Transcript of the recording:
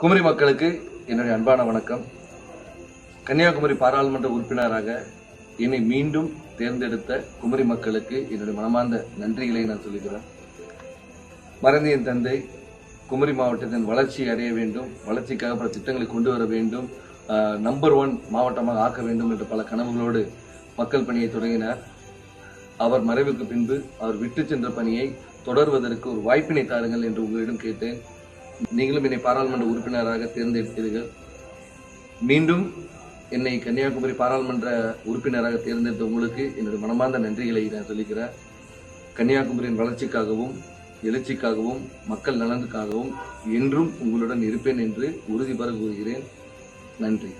குமரி மக்களுக்கு என்னுடைய அன்பான வணக்கம். கன்னியாகுமரி பாராளுமன்ற உறுப்பினராக என்னை மீண்டும் தேர்ந்தெடுத்த குமரி மக்களுக்கு என்னுடைய மனமார்ந்த நன்றிகளை நான் சொல்லுகிறேன் மறந்த என் தந்தை குமரி மாவட்டத்தின் வளர்ச்சி அடைய வேண்டும் வளர்ச்சிக்காக பல திட்டங்களை கொண்டு வர வேண்டும் நம்பர் ஒன் மாவட்டமாக ஆக்க வேண்டும் என்ற பல கனவுகளோடு மக்கள் பணியை தொடங்கினார். அவர் மறைவுக்கு பின்பு அவர் விட்டு சென்ற பணியை தொடர்வதற்கு ஒரு வாய்ப்பினை தாருங்கள் என்று உங்களிடம் கேட்டேன். நீங்களும் என்னை பாராளுமன்ற உறுப்பினராக தேர்ந்தெடுத்தீர்கள். மீண்டும் என்னை கன்னியாகுமரி பாராளுமன்ற உறுப்பினராக தேர்ந்தெடுத்த உங்களுக்கு என்னுடைய மனமார்ந்த நன்றிகளை நான் சொல்லிக்கிறேன். கன்னியாகுமரியின் வளர்ச்சிக்காகவும் எழுச்சிக்காகவும் மக்கள் நலனுக்காகவும் என்றும் உங்களுடன் இருப்பேன் என்று உறுதிபட கூறுகிறேன். நன்றி.